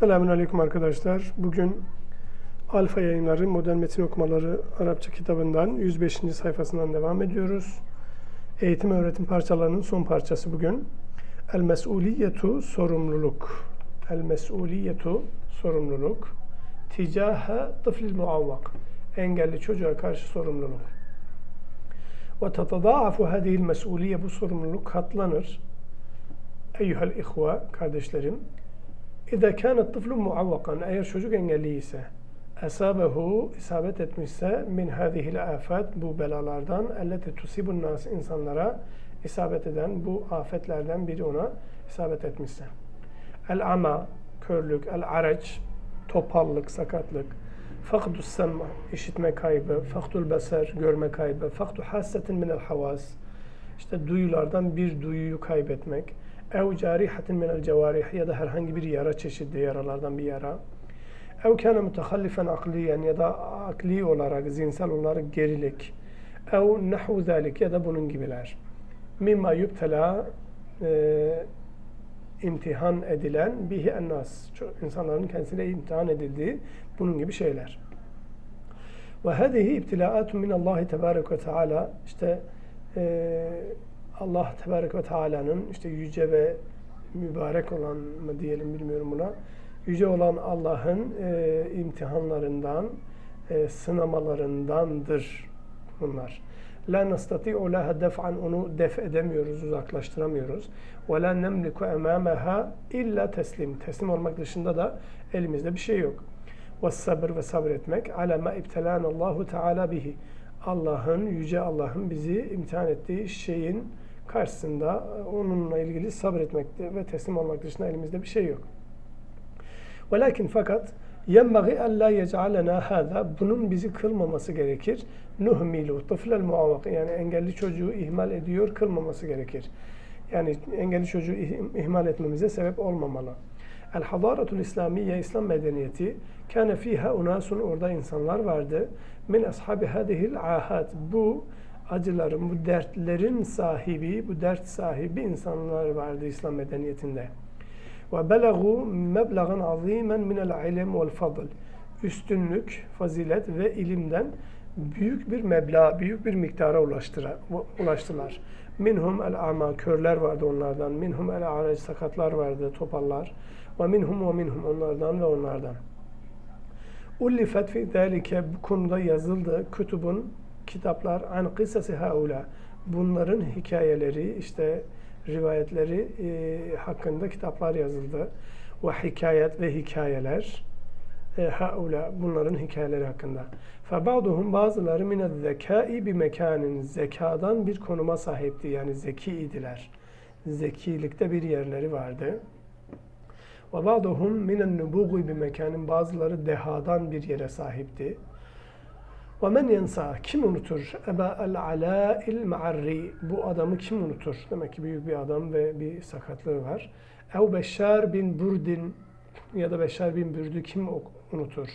Selamünaleyküm arkadaşlar. Bugün Alfa Yayınları Modern Metin Okumaları Arapça kitabından 105. sayfasından devam ediyoruz. Eğitim öğretim parçalarının son parçası bugün. El mesuliyetu sorumluluk. El mesuliyetu sorumluluk. Ticaha tıflil muavvak. Engelli çocuğa karşı sorumluluk. Ve tetadaafu hadihil mesuliye bu sorumluluk katlanır. Eyyuhel ihva kardeşlerim. İza kana tıflu muavvakan eğer çocuk engelli ise esabehu isabet etmişse min hadihil afat bu belalardan elleti tusibun nas insanlara isabet eden bu afetlerden biri ona isabet etmişse. El ama körlük, el araç topallık, sakatlık, fakdus semma işitme kaybı, fakdul beser görme kaybı, fakdu hassetin minel havas işte duyulardan bir duyuyu kaybetmek, ev carihatin minel cevarih ya da herhangi bir yara çeşidi yaralardan bir yara. Ev kana mutehallifen akliyen ya da akli olarak, zihinsel olarak gerilik. Ev nahu zalik ya da bunun gibiler. Mimma yubtela e, imtihan edilen bihi ennas. insanların kendisine imtihan edildiği bunun gibi şeyler. Ve hadihi ibtilaatun min Allah tebarek ve teala işte e, Allah Tebarek ve Teala'nın işte yüce ve mübarek olan mı diyelim bilmiyorum buna. Yüce olan Allah'ın e, imtihanlarından, e, sınamalarındandır bunlar. La nastati'u laha def'an onu def edemiyoruz, uzaklaştıramıyoruz. Ve la nemliku emamaha illa teslim. Teslim olmak dışında da elimizde bir şey yok. Ve sabır ve sabretmek ala ma ibtelanallahu teala bihi. Allah'ın, yüce Allah'ın bizi imtihan ettiği şeyin karşısında onunla ilgili sabretmekte ve teslim olmak dışında elimizde bir şey yok. Velakin fakat يَنْبَغِي أَلَّا يَجْعَلَنَا هَذَا Bunun bizi kılmaması gerekir. نُهْمِلُ طِفْلَ الْمُعَوَّقِ Yani engelli çocuğu ihmal ediyor, kılmaması gerekir. Yani engelli çocuğu ihmal etmemize sebep olmamalı. El hadaratul İslamiye İslam medeniyeti kâne fiha unasun orada insanlar vardı. Min ashabi hadihil ahad. Bu acıların, bu dertlerin sahibi, bu dert sahibi insanlar vardı İslam medeniyetinde. Ve belagu meblagan azimen minel ilim vel fadl. Üstünlük, fazilet ve ilimden büyük bir meblağ, büyük bir miktara ulaştılar. Minhum el ama, körler vardı onlardan. Minhum el araç, sakatlar vardı, topallar. Ve minhum ve minhum, onlardan ve onlardan. Ullifet fi zalike bu konuda yazıldı. Kütübün kitaplar an kıssası haula bunların hikayeleri işte rivayetleri e, hakkında kitaplar yazıldı. Ve hikayet ve hikayeler e, haula bunların hikayeleri hakkında. Febaduhum bazıları mine zekai bir mekanin zekadan bir konuma sahipti yani zeki idiler. Zekilikte bir yerleri vardı. Ve ba'duhum minen nubuği bir mekanin bazıları dehadan bir yere sahipti. Men yensa kim unutur? El ala'il ma'arri bu adamı kim unutur? Demek ki büyük bir adam ve bir sakatlığı var. Ev Beşşar bin Burdin ya da Beşşar bin Bürdü kim unutur?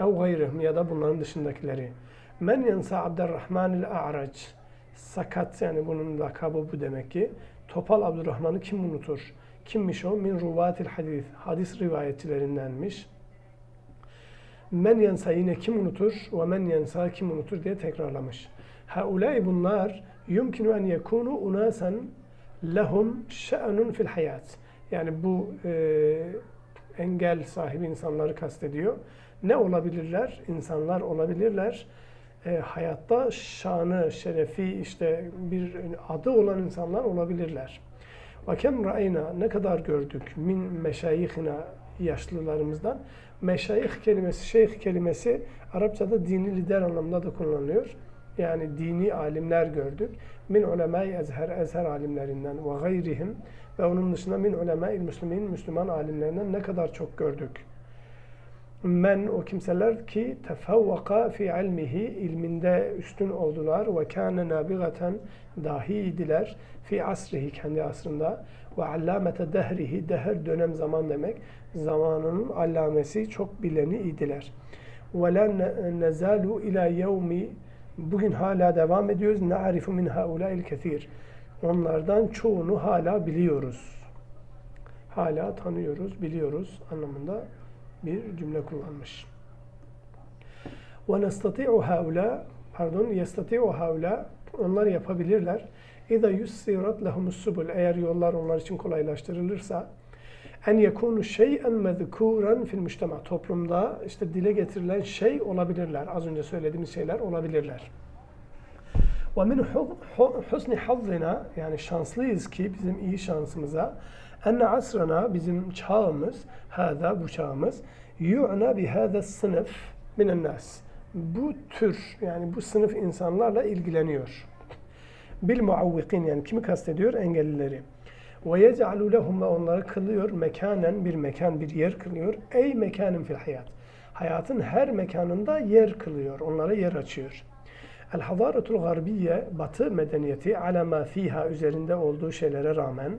Ev gayrihim ya da bunların dışındakileri. Men yensa Abdurrahman el A'rac sakat yani bunun lakabı bu demek ki. Topal Abdurrahman'ı kim unutur? Kimmiş o? Min ruvatil hadis. Hadis rivayetçilerindenmiş. Men yensa yine kim unutur ve men yensa kim unutur diye tekrarlamış. Haulâi bunlar yumkinu en yekunu unasen lehum şe'nun fil hayat. Yani bu e, engel sahibi insanları kastediyor. Ne olabilirler? İnsanlar olabilirler. E, hayatta şanı, şerefi, işte bir adı olan insanlar olabilirler. Ve kem ra'ina ne kadar gördük min meşayihina yaşlılarımızdan. Meşayih kelimesi, şeyh kelimesi Arapçada dini lider anlamında da kullanılıyor. Yani dini alimler gördük. Min ulemâ ezher, ezher alimlerinden ve gayrihim ve onun dışında min ulemâ-i müslümin, Müslüman alimlerinden ne kadar çok gördük. Men o kimseler ki tefevvaka fi ilmihi ilminde üstün oldular ve kâne nabigaten dahiydiler fi asrihi kendi asrında ve allamete dehrihi deher dönem zaman demek zamanının allamesi çok bileni idiler. Ve la nezalu ila yevmi bugün hala devam ediyoruz. Na'rifu min haula'il kesir. Onlardan çoğunu hala biliyoruz. Hala tanıyoruz, biliyoruz anlamında bir cümle kullanmış. وَنَسْتَطِعُ هَؤُلَا Pardon, يَسْتَطِعُ هَؤُلَا Onlar yapabilirler. اِذَا يُسِّرَتْ لَهُمُ السُّبُلْ Eğer yollar onlar için kolaylaştırılırsa en yekunu şey'en mezkuren fil mujtema. Toplumda işte dile getirilen şey olabilirler. Az önce söylediğimiz şeyler olabilirler. Ve min husni hazzina yani şanslıyız ki bizim iyi şansımıza enne asrana bizim çağımız hada bu çağımız yu'na bi hada sınıf minen nas. Bu tür yani bu sınıf insanlarla ilgileniyor. Bil muavvikin yani kimi kastediyor? Engellileri. Ve yec'alu lehum ve onları kılıyor mekanen bir mekan bir yer kılıyor. Ey mekanın fil hayat. Hayatın her mekanında yer kılıyor. Onlara yer açıyor. El hadaretul garbiye batı medeniyeti ala fiha üzerinde olduğu şeylere rağmen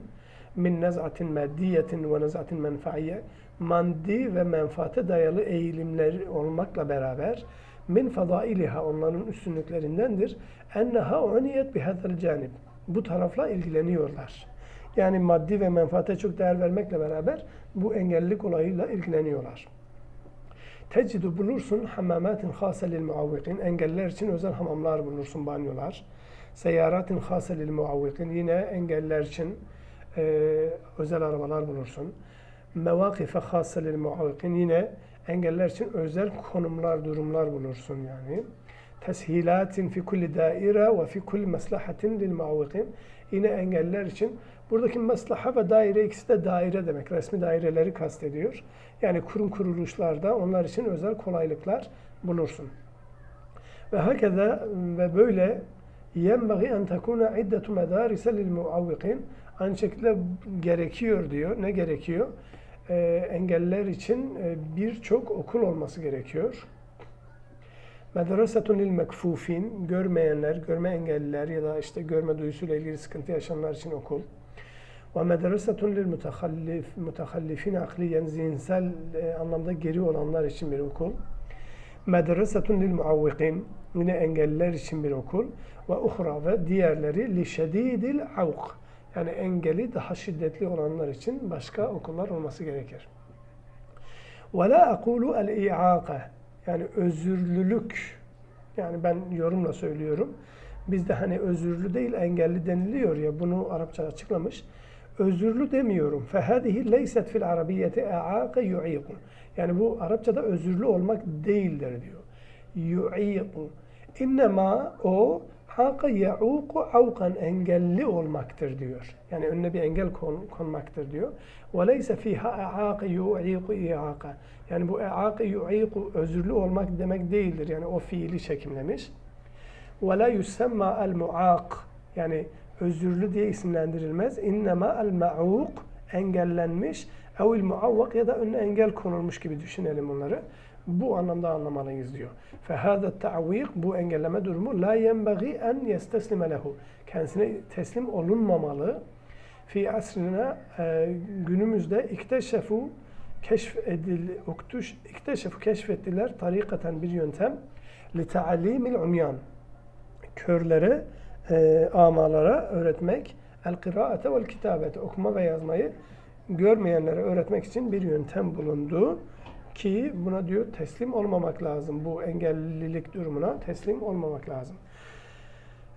min nez'atin maddiyetin ve nez'atin menfaiye maddi ve menfaate dayalı eğilimler olmakla beraber min fadailiha onların üstünlüklerindendir. Enneha uniyet bihadel canib. Bu tarafla ilgileniyorlar. Yani maddi ve menfaate çok değer vermekle beraber bu engellilik olayıyla ilgileniyorlar. Tecidu bulursun hamamatin hase lil muavvikin. Engelliler için özel hamamlar bulursun, banyolar. Seyaratin hase lil muavvikin. Yine engelliler için e, özel arabalar bulursun. Mevakife hase lil muavvikin. Yine engelliler için özel konumlar, durumlar bulursun yani. Teshilatin fi kulli daire ve fi kulli maslahatin lil muavvikin. Yine engelliler için buradaki maslaha ve daire ikisi de daire demek. Resmi daireleri kastediyor. Yani kurum kuruluşlarda onlar için özel kolaylıklar bulursun. Ve hakeza ve böyle yenbagi en tekuna iddetu medarise lil muavvikin. Aynı şekilde gerekiyor diyor. Ne gerekiyor? Ee, engelliler için e, birçok okul olması gerekiyor. Medresetun lil mekfufin, görmeyenler, görme engelliler ya da işte görme duyusuyla ilgili sıkıntı yaşayanlar için okul. Ve medresetun lil mutahallif, mutahallifin akliyen, zihinsel e, anlamda geri olanlar için bir okul. Medresetun lil muavvikin, yine engelliler için bir okul. Ve uhra ve diğerleri li şedidil avk, yani engeli daha şiddetli olanlar için başka okullar olması gerekir. Ve la akulu el i'aqe, yani özürlülük, yani ben yorumla söylüyorum. Bizde hani özürlü değil engelli deniliyor ya bunu Arapça açıklamış. Özürlü demiyorum. Fehadihi leyset fil arabiyeti e'ake yu'iqu. Yani bu Arapçada özürlü olmak değildir diyor. Yu'iqu. İnnema o haka ya'uku avkan engelli olmaktır diyor. Yani önüne bir engel kon, konmaktır diyor. Ve leyse fiha e'ake yu'iqu i'aka. Yani bu e'ake yu'iqu özürlü olmak demek değildir. Yani o fiili çekimlemiş. Ve la yusemma el mu'aq. Yani özürlü diye isimlendirilmez. İnnema el ma'uq engellenmiş. Evil muavvak ya da önüne engel konulmuş gibi düşünelim bunları. Bu anlamda anlamalıyız diyor. Fehâze ta'vik bu engelleme durumu la yenbagi en yesteslime lehu. Kendisine teslim olunmamalı. Fi asrina e, günümüzde ikteşefu keşfedil uktuş ikteşefu keşfettiler tarikaten bir yöntem li ta'limil umyan körlere amalara öğretmek el kıraate vel kitabete okuma ve yazmayı görmeyenlere öğretmek için bir yöntem bulundu ki buna diyor teslim olmamak lazım. Bu engellilik durumuna teslim olmamak lazım.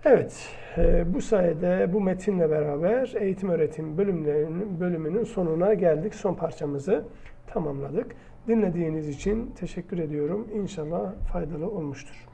Evet, e, bu sayede bu metinle beraber eğitim öğretim bölümlerinin bölümünün sonuna geldik. Son parçamızı tamamladık. Dinlediğiniz için teşekkür ediyorum. İnşallah faydalı olmuştur.